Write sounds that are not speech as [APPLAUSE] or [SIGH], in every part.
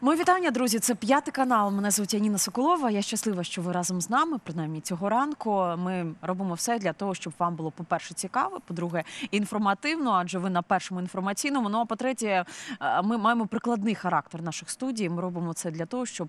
Мої вітання, друзі. Це п'ятий канал. Мене звуть Яніна Соколова. Я щаслива, що ви разом з нами, принаймні цього ранку. Ми робимо все для того, щоб вам було, по-перше, цікаво, по-друге, інформативно, адже ви на першому інформаційному. Ну а по-третє, е, ми маємо прикладний характер наших студій. Ми робимо це для того, щоб.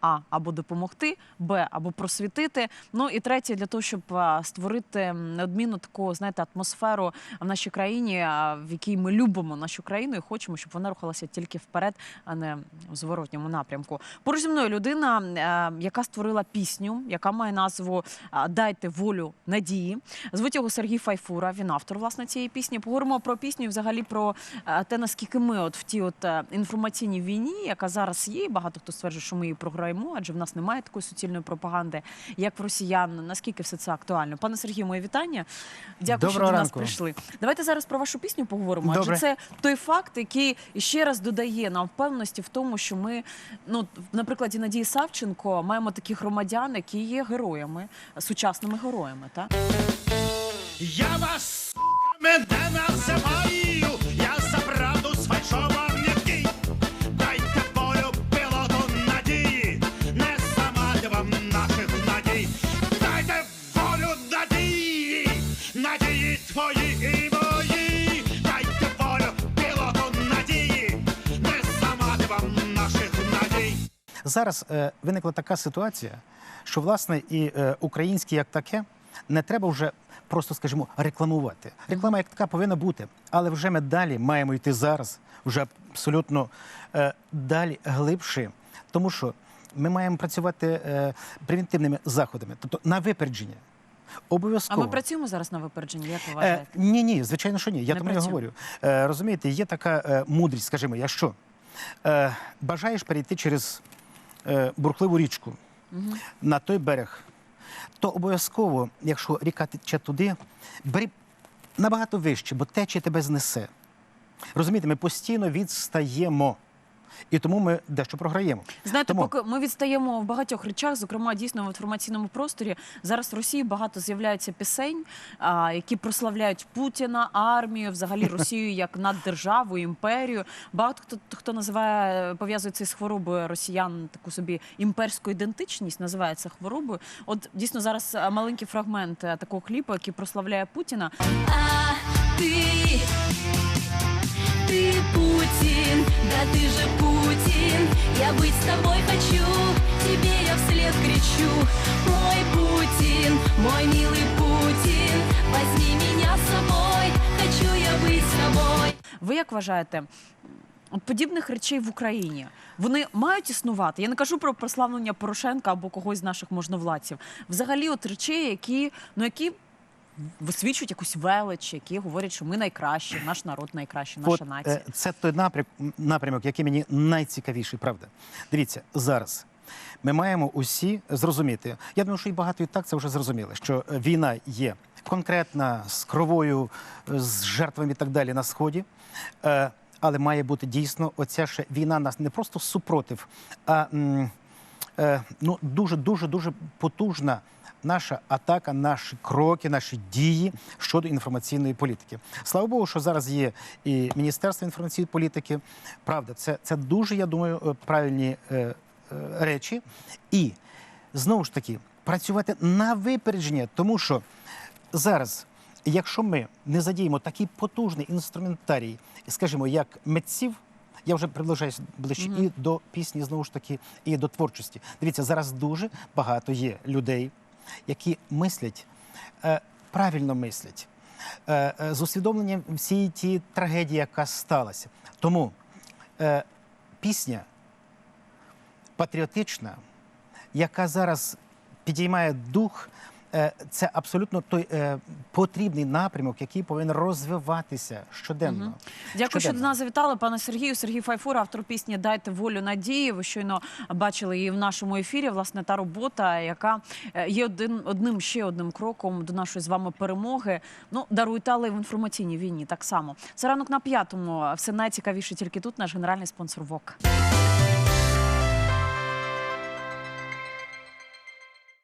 А або допомогти, Б або просвітити. Ну і третє для того, щоб створити неодмінно таку, знаєте, атмосферу в нашій країні, в якій ми любимо нашу країну і хочемо, щоб вона рухалася тільки вперед, а не в зворотньому напрямку. Поруч зі мною людина, е, яка створила пісню, яка має назву Дайте волю надії. Звуть його Сергій Файфура. Він автор власне цієї пісні. Поговоримо про пісню, взагалі про е, те, наскільки ми, от в тій от е, інформаційній війні, яка зараз є, багато хто стверджує, що ми її програємо, адже в нас немає такої суцільної пропаганди, як в росіян. Наскільки все це актуально? Пане Сергію, моє вітання. Дякую, що Доброго до нас ранку. прийшли. Давайте зараз про вашу пісню поговоримо. Добре. Адже це той факт, який ще раз додає нам впевненості в тому, що ми, ну на прикладі Надії Савченко, маємо таких громадян, які є героями, сучасними героями. Так? Я вас, суками, не називаю, Дайте волю пілоту надії, не зламати вам наших надій. Зараз е, виникла така ситуація, що власне і е, українське як таке не треба вже просто, скажімо, рекламувати. Реклама як така повинна бути, але вже ми далі маємо йти зараз, вже абсолютно е, далі глибше, тому що ми маємо працювати е, превентивними заходами, тобто на випередження. А ми працюємо зараз на випередженні. Як ви Е, вважаєте? ні, ні, звичайно, що ні. Я Не тому працює. говорю. Е, розумієте, є така е, мудрість, скажімо, я що? Е, бажаєш перейти через е, бурхливу річку на той берег, то обов'язково, якщо ріка тече туди, бери набагато вище, бо тече тебе знесе. Розумієте, ми постійно відстаємо. І тому ми дещо програємо. Знаєте, Тому- поки ми відстаємо в багатьох речах, зокрема дійсно в інформаційному просторі. Зараз в Росії багато з'являється пісень, а, які прославляють Путіна, армію, взагалі [LAUGHS] Росію як наддержаву, імперію. Багато хто хто називає пов'язує це з хворобою росіян, таку собі імперську ідентичність, називає це хворобою. От дійсно зараз маленький фрагмент такого кліпу, який прославляє Путіна. А ты, ты Путин, да ты же Путин. Я быть с тобой хочу, тебе я вслед кричу. Мой Путин, мой милый Путин, возьми меня с собой, хочу я быть с тобой. Ви як вважаєте? От подібних речей в Україні вони мають існувати. Я не кажу про прославлення Порошенка або когось з наших можновладців. Взагалі, от речей, які ну які висвічують якусь велич, які говорять, що ми найкращі, наш народ найкращий, наша От, нація. е, Це той напрямок, напрямок, який мені найцікавіший, правда. Дивіться, зараз ми маємо усі зрозуміти. Я думаю, що і багато і так це вже зрозуміли, що е, війна є конкретна з кровою, е, з жертвами і так далі на сході. Але має бути дійсно оця ще війна нас не просто супротив, а ну дуже дуже дуже потужна наша атака, наші кроки, наші дії щодо інформаційної політики. Слава Богу, що зараз є і Міністерство інформаційної політики. Правда, це, це дуже, я думаю, е, правильні е, е, речі. І знову ж таки працювати на випередження, тому що зараз. Якщо ми не задіємо такий потужний інструментарій, скажімо, як митців, я вже приближаюся ближче і до пісні, знову ж таки, і до творчості. Дивіться, зараз дуже багато є людей, які мислять, е, правильно мислять, е, е, з усвідомленням всієї ті трагедії, яка сталася. Тому е, пісня патріотична, яка зараз підіймає дух. Е, Це абсолютно той е, потрібний напрямок, який повинен розвиватися щоденно. Дякую, що до нас завітали, пане Сергію. Сергій Файфур, автор пісні Дайте волю надії. Ви щойно бачили її в нашому ефірі. Власне, та робота, яка е, є один одним ще одним кроком до нашої з вами перемоги. Ну даруйте, але в інформаційній війні так само. Це ранок на п'ятому. Все найцікавіше тільки тут. Наш генеральний спонсор ВОК.